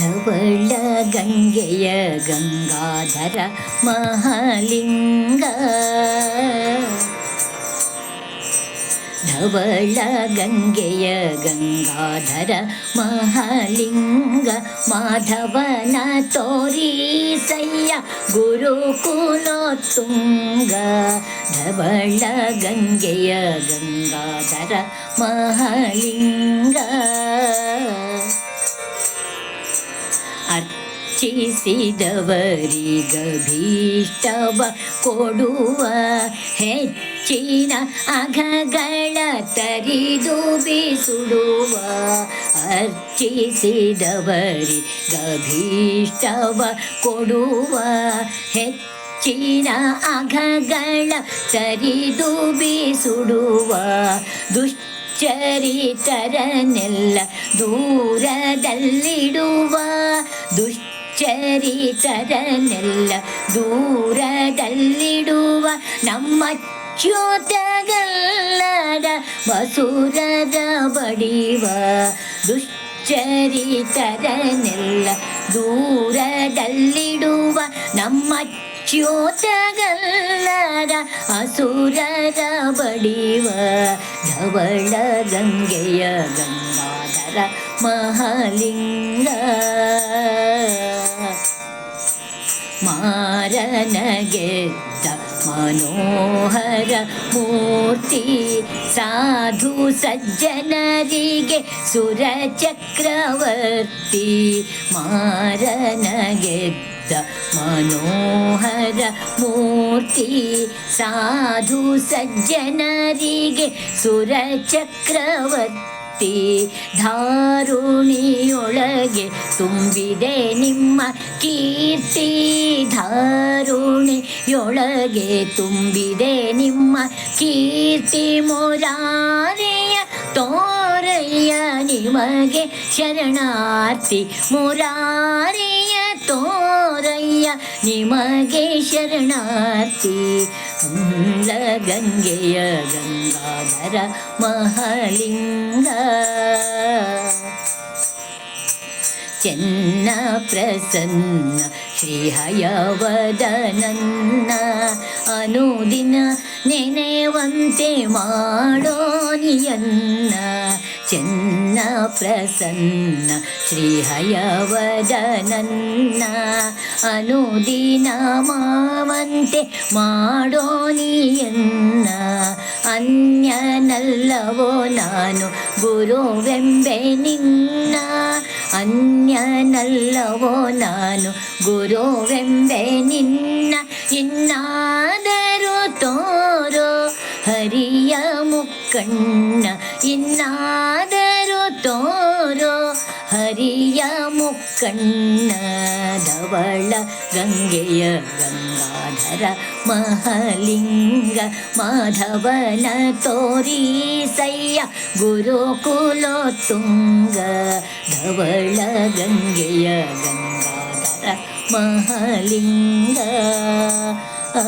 ಧವಳ ಗಂಗೆಯ ಗಂಗಾಧರ ಮಹಾಲಿಂಗ ಧವಳ ಗಂಗೆಯ ಗಂಗಾಧರ ಮಹಾಲಿಂಗ ಮಾಧವನ ತೋರಿಸಯ್ಯ ಗುರುಕುಲೋತ್ತುಂಗ ಧವಳ ಗಂಗೆಯ ಗಂಗಾಧರ ಮಹಾಲಿಂಗ ಅರ್ಚಿಸಿದವರಿಗಭೀಷ್ಟವ ಕೊಡುವ ಹೆಚ್ಚಿನ ಅಘಗಳ ತರಿದು ಬಿಸುಡುವ ಅರ್ಚಿಸಿದವರಿಗಭೀಷ್ಟವ ಕೊಡುವ ಹೆಚ್ಚಿನ ಅಘಗಳ ತರಿದು ಬಿಸುಡುವ ದುಷ್ಟ ಚರಿತರನೆಲ್ಲ ದೂರದಲ್ಲಿಡುವ ನಮ್ಮ ಚ್ಯೋತಗಲ್ಲದ ಬಸುರದ ಬಡಿವ ದುಶ್ಚರಿತರನೆಲ್ಲ ದೂರದಲ್ಲಿಡುವ ನಮ್ಮ ಚ್ಯೋತಗಲ್ಲದ ಅಸುರದ ಬಡಿವ ಧವಳ ಗಂಗೆಯ ಗಂಗಾಧರ ಮಹಾಲಿಂಗ ಮಾರನಗೆದ್ದ ಮನೋಹರ ಮೂರ್ತಿ ಸಾಧು ಸಜ್ಜನರಿಗೆ ಸುರ ಚಕ್ರವರ್ತಿ ಮಾರನಗೆದ್ದ ಮನೋಹರ ಮೂರ್ತಿ ಸಾಧು ಸಜ್ಜನರಿಗೆ ಸುರ ಚಕ್ರವರ್ತಿ ಧಾರುಣಿಯೊಳಗೆ ತುಂಬಿದೆ ನಿಮ್ಮ ಕೀರ್ತಿ ಧಾರುಣಿಯೊಳಗೆ ತುಂಬಿದೆ ನಿಮ್ಮ ಕೀರ್ತಿ ಮುರಾರಿಯ ತೋರಯ್ಯ. ನಿಮಗೆ ಶರಣಾರ್ಥಿ ಮುರಾರಿಯ ತೋರಯ್ಯ. ನಿಮಗೆ ಶರಣಾರ್ಥಿ ಗಂಗೆಯ ಗಂಗಾಧರ ಮಹಾಲಿಂಗ. ಚೆನ್ನ ಪ್ರಸನ್ನ ಶ್ರೀಹಯವದನನ್ನ ಅನುದಿನ ನೆನೆವಂತೆ ಮಾಡೋನಿಯನ್ನ ಚೆನ್ನ ಪ್ರಸನ್ನ ಶ್ರೀಹಯವದನನ್ನ ಅನುದಿನ ಮಾವಂತೆ ಮಾಡೋನಿಯನ್ನ ಅನ್ಯನಲ್ಲವೋ ನಾನು ಗುರುವೆಂಬೆ ನಿನ್ನ ಅನ್ಯನಲ್ಲವೋ ನಾನು ಗುರುವೆಂಬೆ ನಿನ್ನ ಇನ್ನಾದರೂ ತೋರೋ ಹರಿಯ ಮುಕ್ಕಣ್ಣ ಇನ್ನಾದರೂ ತೋರೋ ಹರಿಯ ಮುಕ್ಕಣ್ಣ ಧವಳ ಗಂಗೆಯ ಗಂಗಾಧರ ಮಹಾಲಿಂಗ ಮಾಧವನ ತೋರಿಸಯ್ಯ ಗುರುಕುಲೋತ್ತುಂಗ ಧವಳ ಗಂಗೆಯ ಗಂಗಾಧರ ಮಹಾಲಿಂಗ. ಆ